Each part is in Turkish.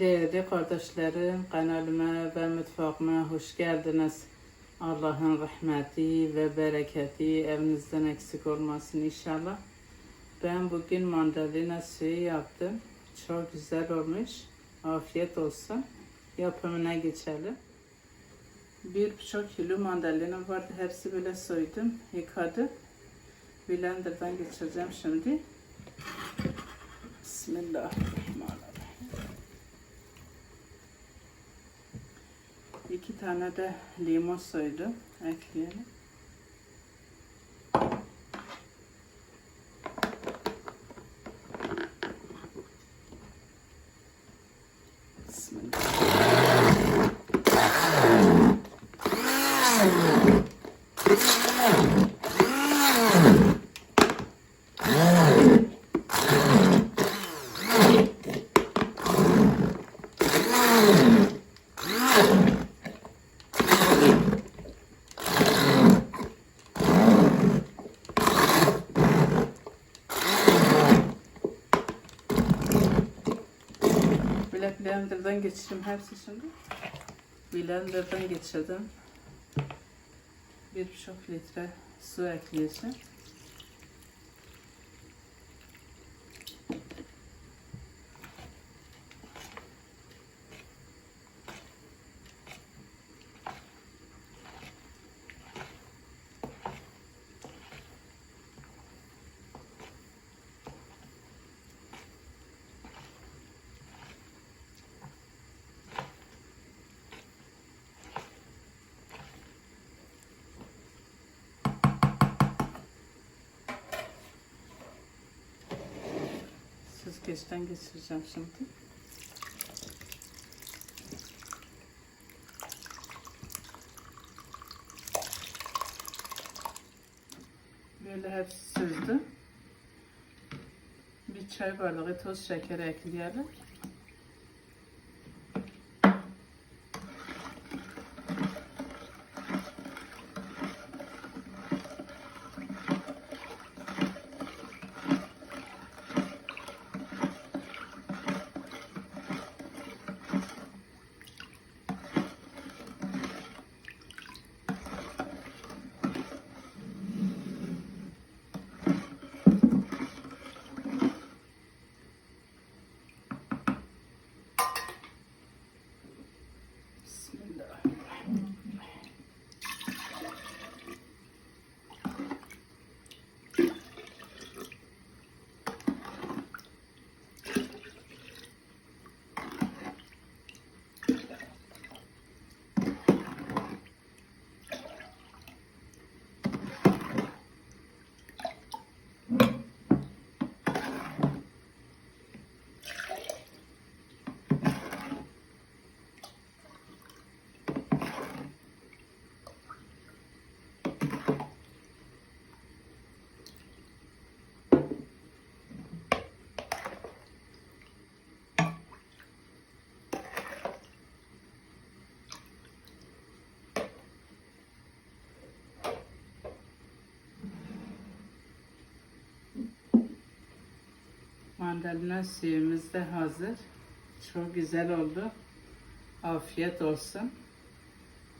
Değerli kardeşlerim, kanalıma ve mutfağıma hoş geldiniz. Allah'ın rahmeti ve bereketi evinizden eksik olmasın inşallah. Ben bugün mandalina suyu yaptım. Çok güzel olmuş. Afiyet olsun. Yapımına geçelim. Bir buçuk kilo mandalina vardı. Hepsi böyle soydum, yıkadım. Blender'dan geçireceğim şimdi. Bismillahirrahmanirrahim. İki tane de limon soydum. Ekleyelim. Bismillah. Böyle blenderdan geçireyim hepsi şimdi. Blenderdan geçirdim. Bir buçuk litre su ekleyeceğim. Süzgeçten geçireceğim şimdi. Böyle hepsi süzdüm. Bir çay bardağı toz şekeri ekleyelim. Mandalina suyumuz da hazır. Çok güzel oldu. Afiyet olsun.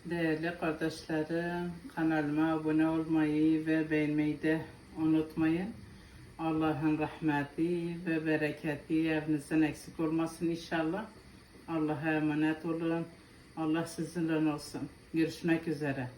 Değerli kardeşlerim, kanalıma abone olmayı ve beğenmeyi de unutmayın. Allah'ın rahmeti ve bereketi evinizden eksik olmasın inşallah. Allah'a emanet olun. Allah sizinle olsun. Görüşmek üzere.